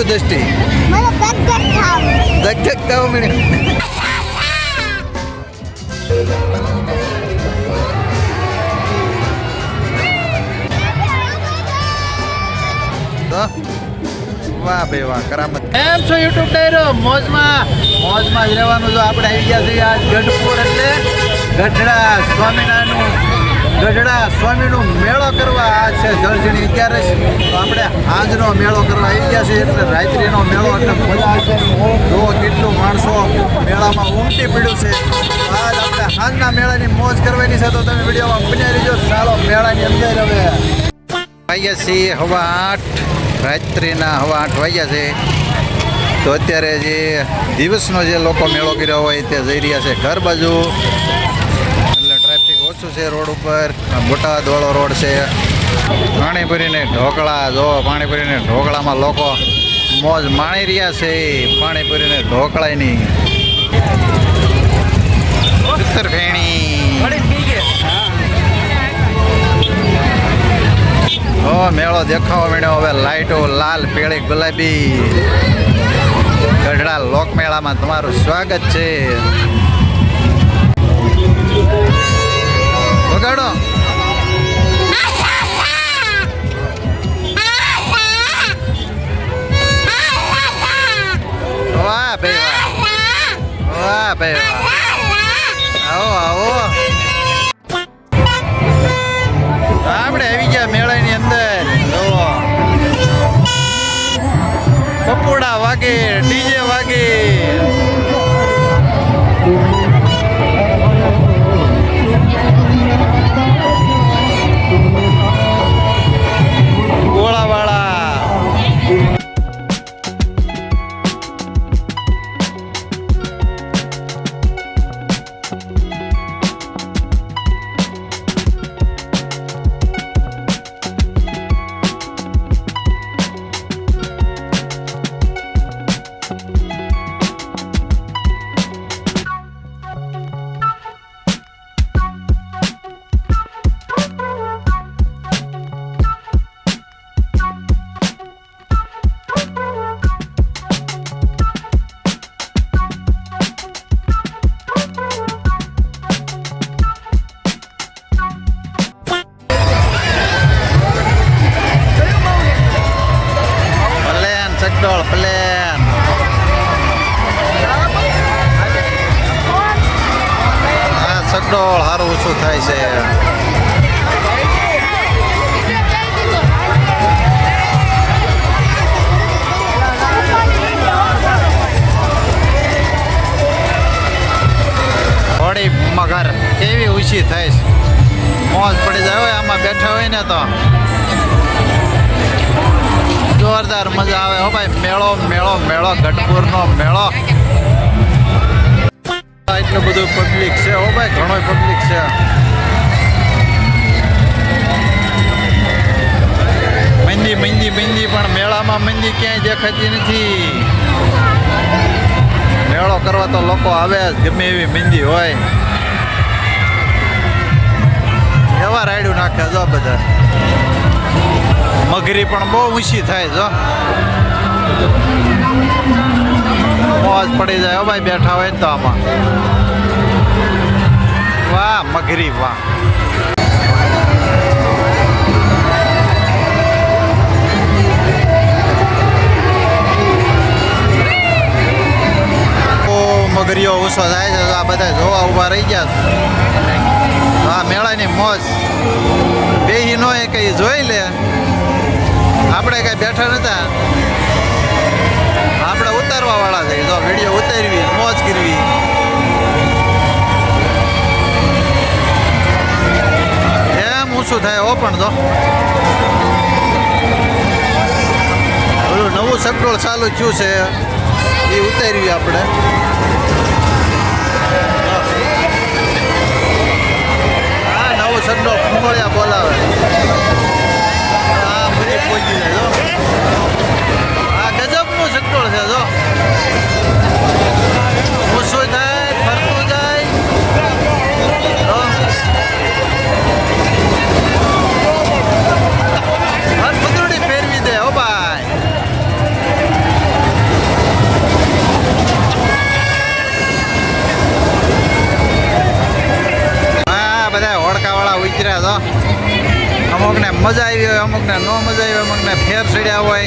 થયું દ્રષ્ટિ? ધક ધક થાવ. ધક ધક થવા મળ્યું વાહ ભાઈ વાહ કરામત. એમ છો યુટ્યુબ ડાયરો? મોજમાં મોજમાં જ રહેવાનું જો આપણે આવી ગયા છીએ આજ ગઢપુર એટલે ગઢડા સ્વામિનારાયણનું ગઢડા સ્વામીનો મેળો કરવા આ છે જળજણી અત્યારે તો આપણે આજનો મેળો કરવા આવી ગયા છે એટલે રાત્રિનો મેળો એટલે જો કેટલું માણસો મેળામાં ઉમટી પડ્યું છે. આજ આપણે સાંજના મેળાની મોજ કરવાની છે. તો તમે વિડીયોમાં બન્યા રહીજો. ચાલો મેળાની અંદર હવે વાગ્યા છીએ હવા આઠ. રાત્રિના હવા આઠ વાગ્યા છે. તો અત્યારે જે દિવસનો જે લોકો મેળો કર્યો હોય તે જઈ રહ્યા છે. ઘર બાજુ ટ્રાફિક છે રોડ ઉપર? બોટાદવાળો રોડ છે. પાણીપુરીને ઢોકળા, જો પાણીપુરીને ઢોકળામાં લોકો મોજ માણી રહ્યા છે. પાણીપુરીને ઢોકળાની મેળો દેખાવા મળ્યો. હવે લાઈટો લાલ, પીળી, ગુલાબી. ગઢડા લોકમેળામાં તમારું સ્વાગત છે. વગાડો વાહ ભાઈ વાહ વાહ ભાઈ વાહ આવો આવો. આપણે આવી ગયા મેળાની અંદર. પપોડા વાગે ડીજે ચકડોળ સારું ઓછું થાય છે. હોળી મગર કેવી ઊંચી થાય છે? મોજ પડી જાય હોય આમાં બેઠા હોય ને તો. જોરદાર મજા આવે હો ભાઈ. મેળો મેળો મેળો, ગઢપુરનો મેળો. એટલું બધું પબ્લિક છે હો ભાઈ ઘણો પબ્લિક છે. મંદી મંદી મંદી પણ મેળામાં મંદી ક્યાંય દેખાતી નથી. મેળો કરવા તો લોકો આવે જ, ગમે એવી મંદી હોય. એવા રાયડું નાખે જો બધા. મગરી પણ બહુ ઊંચી થાય જો. મોજ પડી જાય ભાઈ બેઠા હોય તો આમાં. વાહ, મગરી, વાહ. મગરીઓ ઓછો થાય છે આ બધા જોવા ઊભા રહી ગયા છે. હા મેળાની મોજ. બે નો એ કઈ જોઈ લે? આપણે કઈ બેઠા નતા? વીડિયો ઉતારવી, મોજ કરવી. એમ ઊંચું થાય હો પણ તો ઓલું નવું સકડોળ ચાલુ થયું છે, એ ઉતારવી આપણે. હા નવું સકડોળ ફૂંગળિયા બોલાવે. ગોળા ઉતર્યા હતા. અમુકને મજા આવી હોય, અમુકને ન મજા આવી હોય, અમુકને ફેર ચડ્યા હોય,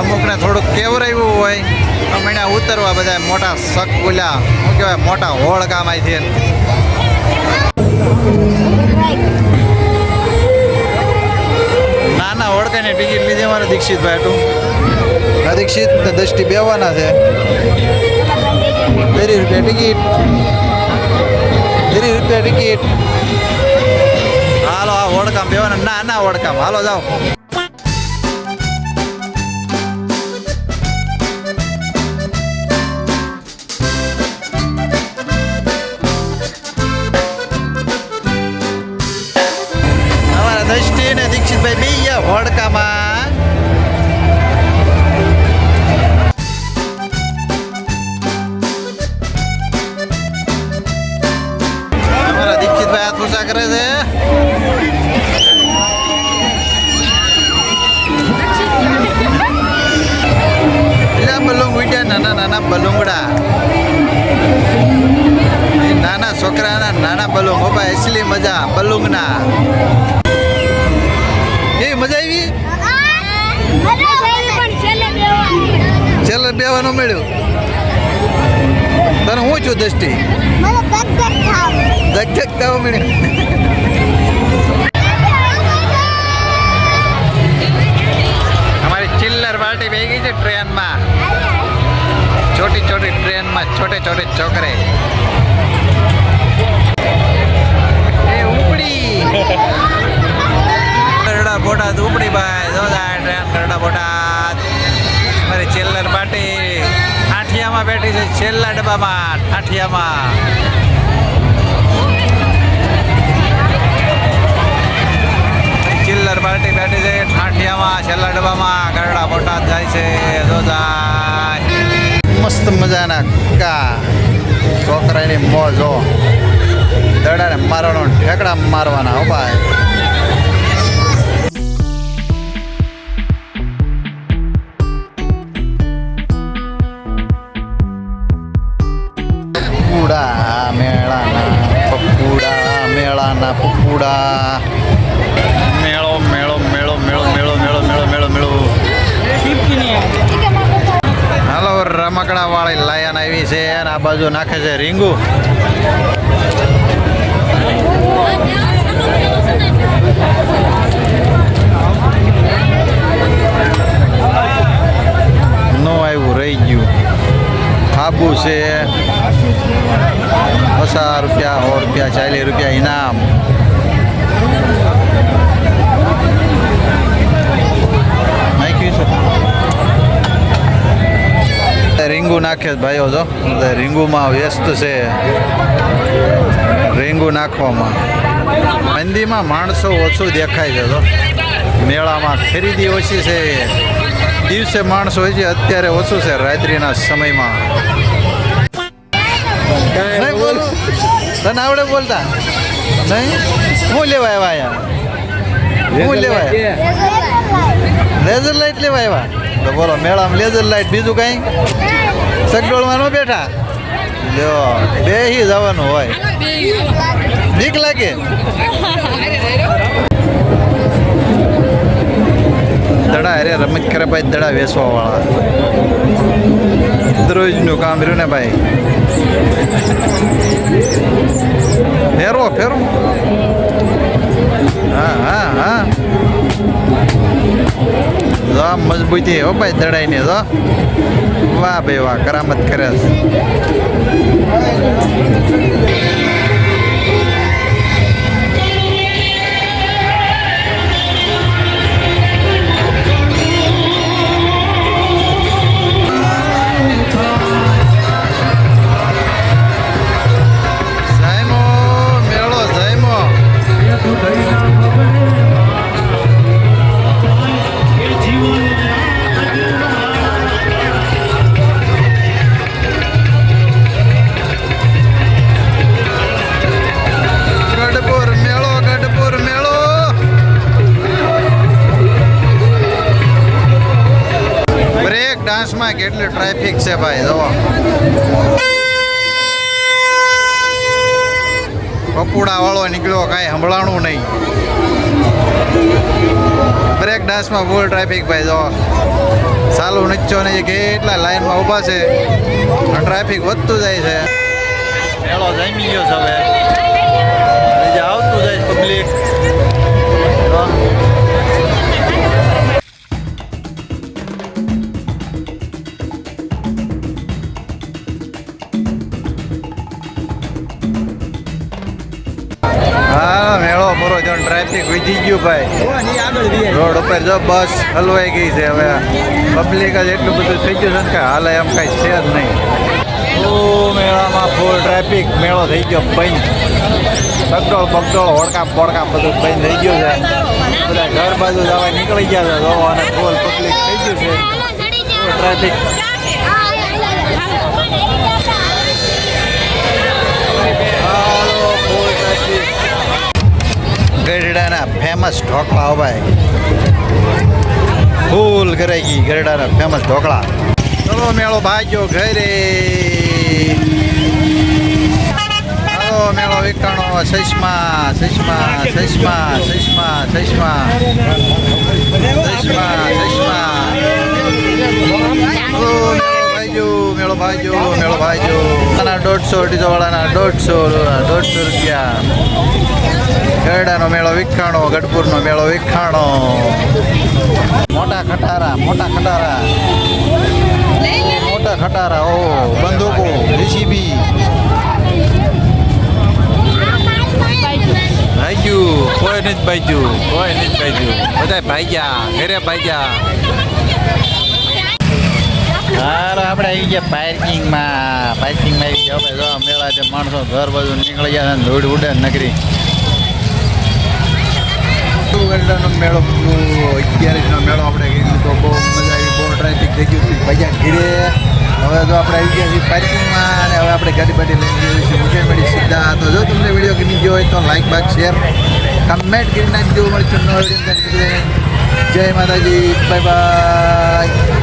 અમુકને થોડુંક કેવરાવ્યું હોય અમે એને ઉતરવા બધા મોટા શક બોલ્યા. શું કહેવાય, મોટા હોળ કામ આવી છે નાના હોળકાની ટિકિટ લીધી અમારે દીક્ષિતભાઈ હતું. દીક્ષિત દ્રષ્ટિ બેવાના છે. તેરી રૂપિયા ટિકિટ. તેરી રૂપિયા ટિકિટ. આ બેવાના ના ના વડકામ. હાલો જાઓ. અમારા દ્રષ્ટિ ને દીક્ષિતભાઈ બે ગયા નાના નાના છોકરાના નાના બલુંગ બાબા એસલી મજા બલુંગના એ મજા આવી? છેલ્લે બેવાનું મળ્યું. તને હું છું દ્રષ્ટિ? ધક ધક થવા મળ્યું. અમારી ચિલ્લર પાર્ટી બેહી ગઈ છે ટ્રેનમાં. छोटी छोटी ट्रेन में छोटे छोटे छोकरे ઉપડી. કરડા બોટાદ ઉપડી ભાઈ. જોદાર ટ્રેન કરડા બોટાદ. મારી ચેલ્લર પાટી. આઠિયામાં બેઠી છે છેલ્લા ડબ્બામાં, આઠિયામાં. છોકરાની મોજો દડાને મારવાનો ઠેકડા મારવાના હો ભાઈ. પપુડા મેળાના પપુડા મેળાના પપ્પુડા રમકડા વાળી લાયન આવી છે અને આ બાજુ નાખે છે રીંગુ. ભાઈઓ જો રીંગુમાં વ્યસ્ત છે. રીંગુ નાખવામાં. મંદીમાં માણસો ઓછું દેખાય છે જો. મેળામાં ખરીદી ઓછી છે. દિવસે માણસો હોય છે અત્યારે ઓછું છે રાત્રિના સમયમાં. નહીં બોલ. તને આવડે બોલતા? નહીં? હું લેવા આવ્યા અહીંયા? હું લેવા લેઝર લાઇટ લેવા આવ્યા? તો બોલો મેળામાં લેઝર લાઇટ બીજું કઈ? સગડોળમાં બેઠા. લ્યો બે જવાનું હોય. બીક લાગે. દડા અરે રમત કરે ભાઈ, દડા વેસવા વાળા દરરોજનું કામ રહ્યું ને ભાઈ. ફેરવો ફેરવો. હા હા હા. જો, મજબૂતી હો ભાઈ, દડાઈને જો. વાહ બે વાહ કરામત કરે છે. કેટલી ટ્રાફિક છે ભાઈ જો પપુડા વાળો નીકળ્યો, કાંઈ સંભળાણું નહીં. બ્રેક ડાન્સમાં ફૂલ ટ્રાફિક ભાઈ જો સાવ નીચો ને કેટલા લાઈનમાં ઊભા છે. ટ્રાફિક વધતું જાય છે. મેળો જામી ગયો છે હવે. આવતું જાય પબ્લિક ટ્રાફિક વીજી ગયું ભાઈ. રોડ ઉપર જો બસ હલવાઈ ગઈ છે હવે. પબ્લિક જ એટલું બધું થઈ ગયું છે ને કે હાલે એમ કાંઈ છે જ નહીં. મેળામાં ફૂલ ટ્રાફિક મેળો થઈ ગયો બંધ. બગડોળ બગડોળ હોડકા પોડકા બધું બંધ થઈ ગયું છે. બધા ઘર બાજુ જવા નીકળી ગયા છે. અને ફૂલ પબ્લિક થઈ ગયું છે. ટ્રાફિક ફેમસ ઢોકળા ભાઈ ફૂલ કરાઈ ગઈ ગરડાના ફેમસ ઢોકળા. ચલો મેળો ભાગ્યો ઘરે. હાલો મેળો વિકાણો સૈષ્મા સૈષ્મા સૈષ્મા સૈષ્મા સૈષ્મા સૈષ્મા સૈષ્મા ભાઈજો મેળો ભાઈજો મેળો ભાઈજો દોઢસો અઢીસો વાળાના દોઢસો દોઢસો રૂપિયા. ગરડાનો મેળો વિખાણો, ગઢપુરનો મેળો વિખાણો. મોટા ખટારા મોટા ખટારા. મોટા ખટારા, ઓ, બંદૂકો જીસીબી ભાગ્યું, કોઈ નથી ભાગ્યું, કોઈ નથી ભાગ્યું. બધા ગયા ઘરે ભાગ્યા. હારો, આપણે આવી ગયા પાર્કિંગમાં. પાર્કિંગમાં આવી ગયા. આપણે મેળા છે માણસો ઘર બાજુ નીકળી ગયા ધૂળ ઉડે નગરી ગરડાનો મેળો અગિયારીસનો મેળો આપણે ગઈ તો બહુ મજા આવી, બહુ ટ્રાફિક થઈ ગયું હતું ભાઈ ઘીરે. હવે તો આપણે આવી ગયા છીએ પાર્કિંગમાં અને હવે આપણે ગાડી બાડી લઈને જઈએ છીએ. મુકેશ મળી સીધા. તો જો તમને વીડિયો ગમી ગયો હોય તો લાઈક બાક શેર કમેન્ટ કરી નાખજો. મળીશું નવા વીડિયો જય માતાજી. Bye bye